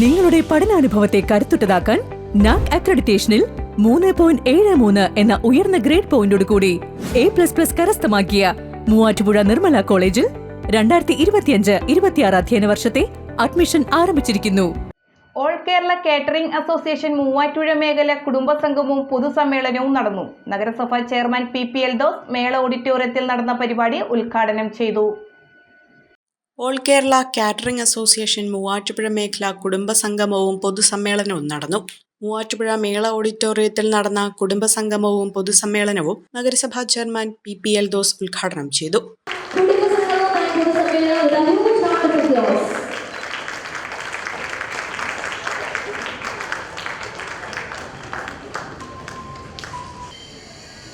നിങ്ങളുടെ പഠനാനുഭവത്തെ കരുത്തുറ്റതാക്കാൻ നാക് അക്രഡിറ്റേഷനിൽ മൂന്ന് പോയിന്റ് ഏഴ് മൂന്ന് എന്ന ഉയർന്ന ഗ്രേഡ് പോയിന്റോട് കൂടി എ പ്ലസ് പ്ലസ് കരസ്ഥമാക്കിയ മൂവാറ്റുപുഴ നിർമ്മല കോളേജിൽ രണ്ടായിരത്തി ഇരുപത്തിയഞ്ച് ഇരുപത്തിയാറ് അധ്യയന വർഷത്തെ അഡ്മിഷൻ ആരംഭിച്ചിരിക്കുന്നു. All Kerala catering association Muvattupuzha മേഖല കുടുംബസംഗമവും പൊതുസമ്മേളനവും നടന്നു. നഗരസഭാ chairman P P Eldhose Mela ഓഡിറ്റോറിയത്തിൽ നടന്ന പരിപാടി ഉദ്ഘാടനം ചെയ്തു. All Kerala catering association Muvattupuzha മേഖല കുടുംബസംഗമവും പൊതുസമ്മേളനവും നടന്നു മൂവാറ്റുപുഴ മേള ഓഡിറ്റോറിയത്തിൽ നടന്ന കുടുംബസംഗമവും പൊതുസമ്മേളനവും നഗരസഭാ chairman P P Eldhose ഉദ്ഘാടനം ചെയ്തു.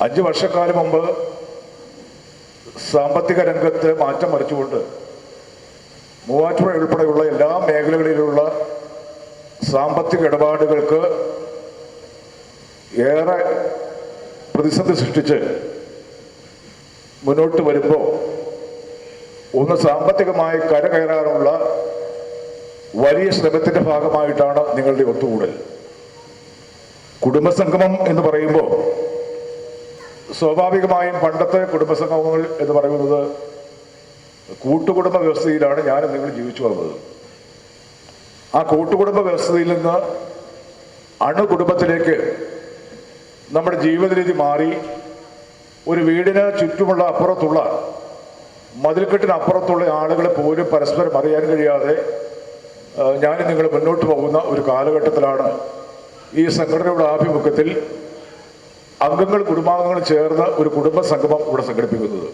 അഞ്ച് വർഷക്കാലം മുമ്പ് സാമ്പത്തിക രംഗത്ത് മാറ്റം മറിച്ചുകൊണ്ട് മൂവാറ്റുപുഴ ഉൾപ്പെടെയുള്ള എല്ലാ മേഖലകളിലുള്ള സാമ്പത്തിക ഇടപാടുകൾക്ക് ഏറെ പ്രതിസന്ധി സൃഷ്ടിച്ച് മുന്നോട്ട് വരുമ്പോൾ ഒന്ന് സാമ്പത്തികമായി കരകയറാനുള്ള വലിയ ശ്രമത്തിന്റെ ഭാഗമായിട്ടാണ് നിങ്ങളുടെ ഒത്തുകൂടൽ. കുടുംബസംഗമം എന്ന് പറയുമ്പോൾ സ്വാഭാവികമായും പണ്ടത്തെ കുടുംബസംഗമങ്ങൾ എന്ന് പറയുന്നത് കൂട്ടുകുടുംബ വ്യവസ്ഥയിലാണ് ഞാൻ നിങ്ങൾ ജീവിച്ചു വന്നത്. ആ കൂട്ടുകുടുംബ വ്യവസ്ഥയിൽ നിന്ന് അണുകുടുംബത്തിലേക്ക് നമ്മുടെ ജീവിത രീതി മാറി. ഒരു വീടിന് ചുറ്റുമുള്ള അപ്പുറത്തുള്ള മതിൽക്കെട്ടിനപ്പുറത്തുള്ള ആളുകളെ പോലും പരസ്പരം അറിയാൻ കഴിയാതെ ഞാൻ നിങ്ങൾ മുന്നോട്ട് പോകുന്ന ഒരു കാലഘട്ടത്തിലാണ് ഈ സംഘടനയുടെ ആഭിമുഖ്യത്തിൽ അംഗങ്ങൾ കുടുംബാംഗങ്ങൾ ചേർന്ന് ഒരു കുടുംബ സംഗമം ഇവിടെ സംഘടിപ്പിക്കുന്നത്.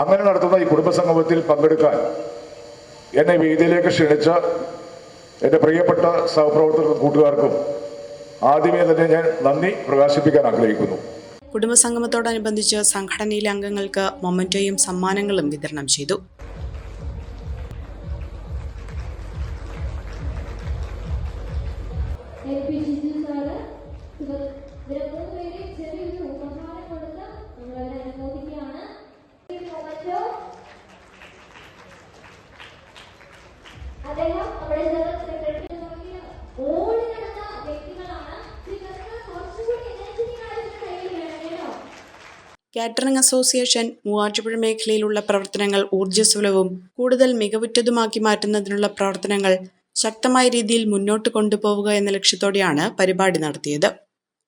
അങ്ങനെ നടത്തുന്ന ഈ കുടുംബസംഗമത്തിൽ പങ്കെടുക്കാൻ എന്നെ വേദിയിലേക്ക് ക്ഷണിച്ച എന്റെ പ്രിയപ്പെട്ട സഹപ്രവർത്തകർക്കും കൂട്ടുകാർക്കും ആദ്യമേ തന്നെ ഞാൻ നന്ദി പ്രകാശിപ്പിക്കാൻ ആഗ്രഹിക്കുന്നു. കുടുംബസംഗമത്തോടനുബന്ധിച്ച് സംഘടനയിലെ അംഗങ്ങൾക്ക് മൊമന്റോയും സമ്മാനങ്ങളും വിതരണം ചെയ്തു. എൽ പി സാറ് വ്യക്തികളാണ് കാറ്ററിംഗ് അസോസിയേഷൻ മൂവാറ്റുപുഴ മേഖലയിലുള്ള പ്രവർത്തനങ്ങൾ ഊർജസ്വലവും കൂടുതൽ മികവുറ്റതുമാക്കി മാറ്റുന്നതിനുള്ള പ്രവർത്തനങ്ങൾ ശക്തമായ രീതിയിൽ മുന്നോട്ട് കൊണ്ടുപോവുക എന്ന ലക്ഷ്യത്തോടെയാണ് പരിപാടി നടത്തിയത്.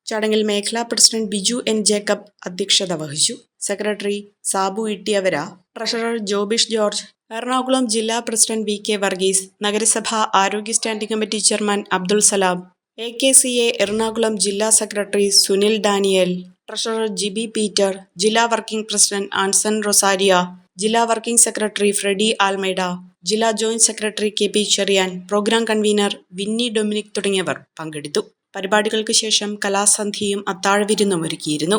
ചടങ്ങിൽ മേഖലാ പ്രസിഡന്റ് ബിജു എൻ ജേക്കബ് അധ്യക്ഷത വഹിച്ചു. Secretary Sabu Ittiyavara treasurer Jobish George Ernakulam ജില്ലാ പ്രസിഡന്റ് വി കെ വർഗീസ് നഗരസഭാ ആരോഗ്യ standing committee chairman Abdul Salam A K C A Ernakulam ജില്ലാ secretary Sunil Daniel treasurer Jibi Peter ജില്ലാ വർക്കിംഗ് പ്രസിഡന്റ് ആൻസൺ റൊസാരിയ ജില്ലാ working secretary Freddy Almeida ജില്ലാ joint secretary K P Cheriyan programme convener Winny Dominic തുടങ്ങിയവർ പങ്കെടുത്തു. പരിപാടികൾക്ക് ശേഷം കലാസന്ധിയും അത്താഴവിരുന്നും ഒരുക്കിയിരുന്നു.